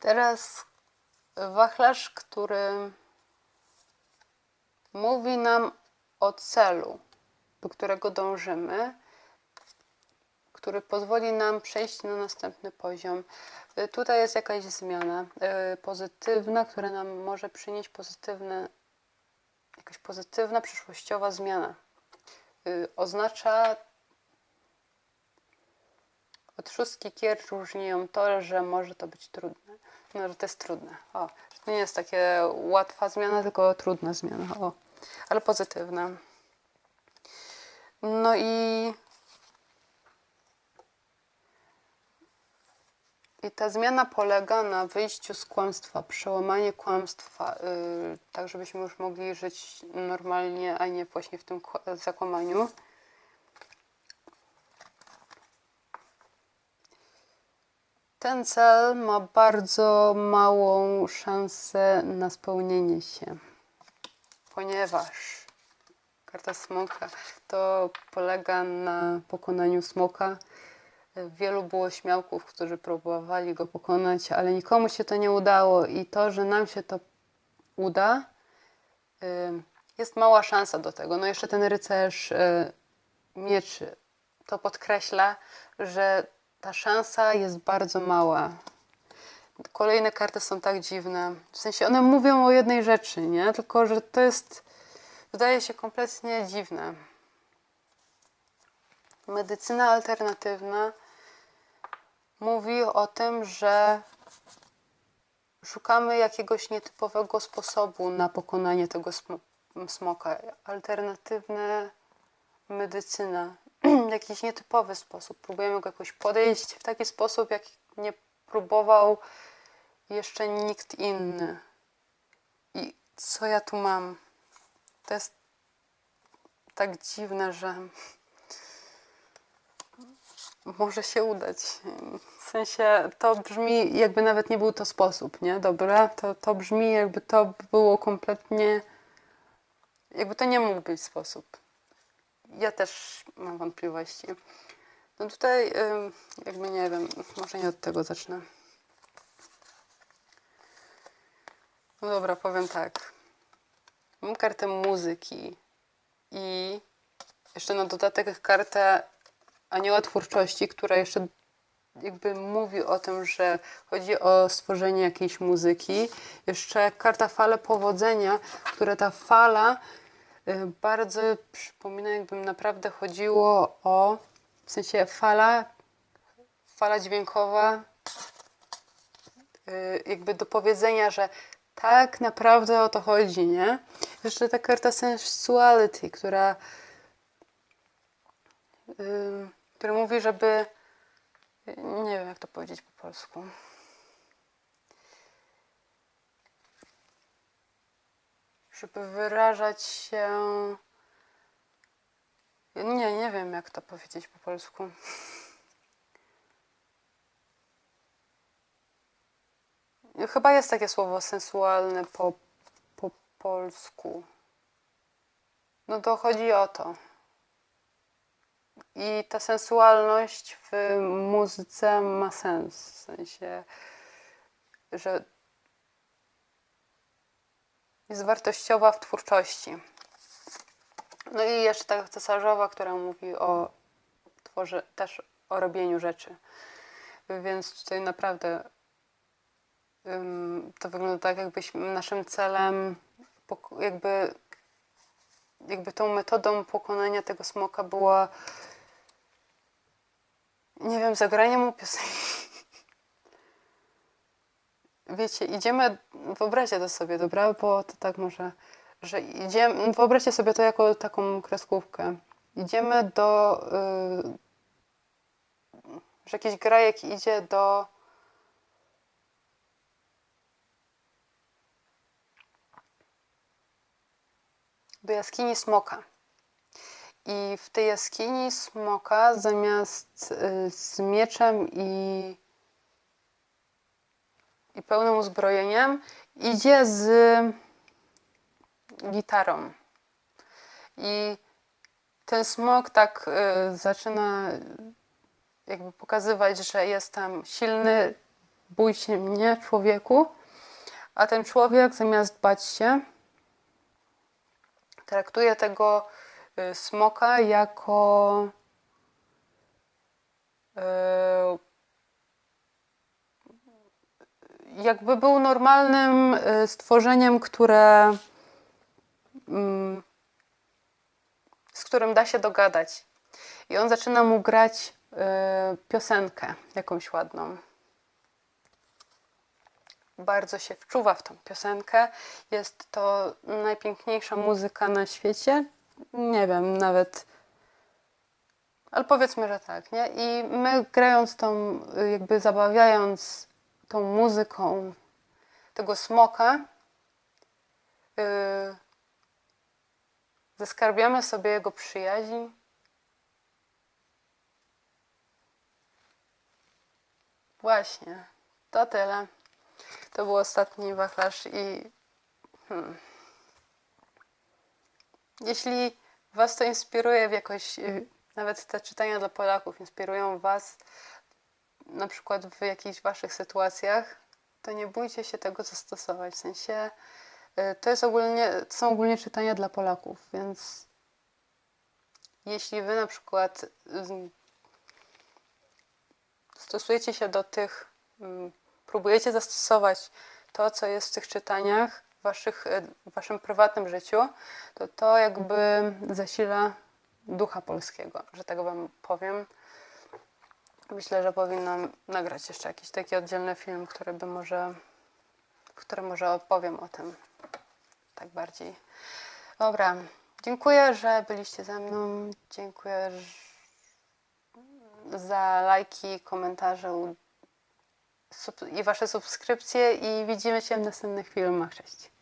Teraz wachlarz, który mówi nam o celu, do którego dążymy, który pozwoli nam przejść na następny poziom. Y, Tutaj jest jakaś zmiana y, pozytywna, która nam może przynieść pozytywne, jakaś pozytywna, przyszłościowa zmiana. Y, Oznacza od szóstki różni ją to, że może to być trudne. No, że to jest trudne. O, to nie jest takie łatwa zmiana, tylko trudna zmiana. O, ale pozytywna. No i I ta zmiana polega na wyjściu z kłamstwa, przełamanie kłamstwa, yy, tak żebyśmy już mogli żyć normalnie, a nie właśnie w tym kła- zakłamaniu. Ten cel ma bardzo małą szansę na spełnienie się, ponieważ karta smoka to polega na pokonaniu smoka. Wielu było śmiałków, którzy próbowali go pokonać, ale nikomu się to nie udało i to, że nam się to uda, jest mała szansa do tego. No jeszcze ten rycerz y, mieczy to podkreśla, że ta szansa jest bardzo mała. Kolejne karty są tak dziwne. W sensie one mówią o jednej rzeczy, nie? Tylko, że to jest, wydaje się kompletnie dziwne. Medycyna alternatywna mówi o tym, że szukamy jakiegoś nietypowego sposobu na pokonanie tego sm- smoka. Alternatywna medycyna, jakiś nietypowy sposób. Próbujemy go jakoś podejść w taki sposób, jak nie próbował jeszcze nikt inny. I co ja tu mam? To jest tak dziwne, że może się udać. W sensie to brzmi, jakby nawet nie był to sposób, nie? Dobra, to, to brzmi, jakby to było kompletnie. Jakby to nie mógł być sposób. Ja też mam wątpliwości. No tutaj, jakby nie wiem, może nie od tego zacznę. No dobra, powiem tak. Mam kartę muzyki i jeszcze na dodatek kartę anioła twórczości, która jeszcze jakby mówi o tym, że chodzi o stworzenie jakiejś muzyki. Jeszcze karta fale powodzenia, która ta fala bardzo przypomina, jakbym naprawdę chodziło o, w sensie fala, fala dźwiękowa, y, jakby do powiedzenia, że tak naprawdę o to chodzi, nie? Jeszcze ta karta sensuality, która ym, który mówi, żeby. Nie wiem, jak to powiedzieć po polsku. Żeby wyrażać się. Nie, nie wiem, jak to powiedzieć po polsku. Chyba jest takie słowo sensualne po, po polsku. No to chodzi o to. I ta sensualność w muzyce ma sens. W sensie, że jest wartościowa w twórczości. No i jeszcze ta cesarzowa, która mówi o tworze, też o robieniu rzeczy. Więc tutaj naprawdę ym, to wygląda tak, jakbyśmy naszym celem jakby jakby tą metodą pokonania tego smoka była nie wiem, zagranie mu piosenki. Wiecie, idziemy, wyobraźcie to sobie, dobra? Bo to tak może, że idziemy, wyobraźcie sobie to jako taką kreskówkę. Idziemy do, yy, że jakiś grajek idzie do do jaskini smoka. I w tej jaskini smoka zamiast y, z mieczem i, i pełnym uzbrojeniem idzie z gitarą. I ten smok tak y, zaczyna jakby pokazywać, że jest tam silny, bój się mnie, człowieku. A ten człowiek zamiast bać się, traktuje tego y, smoka jako y, jakby był normalnym y, stworzeniem, które mm, z którym da się dogadać. I on zaczyna mu grać y, piosenkę jakąś ładną. Bardzo się wczuwa w tą piosenkę. Jest to najpiękniejsza muzyka na świecie. Nie wiem, nawet. Ale powiedzmy, że tak, nie? I my grając tą, y, jakby zabawiając tą muzyką tego smoka, yy, zaskarbiamy sobie jego przyjaźń. Właśnie, to tyle. To był ostatni wachlarz i hmm. jeśli Was to inspiruje w jakoś, y, nawet te czytania dla Polaków inspirują Was na przykład w jakichś Waszych sytuacjach, to nie bójcie się tego zastosować. W sensie y, to, jest ogólnie, to są ogólnie czytania dla Polaków, więc jeśli Wy na przykład y, stosujecie się do tych, mm, próbujecie zastosować to, co jest w tych czytaniach w, waszych, w waszym prywatnym życiu, to to jakby zasila ducha polskiego, że tak wam powiem. Myślę, że powinnam nagrać jeszcze jakiś taki oddzielny film, który by może, w którym może opowiem o tym tak bardziej. Dobra, dziękuję, że byliście ze mną. Dziękuję za lajki, komentarze i Wasze subskrypcje i widzimy się w następnych filmach. Cześć.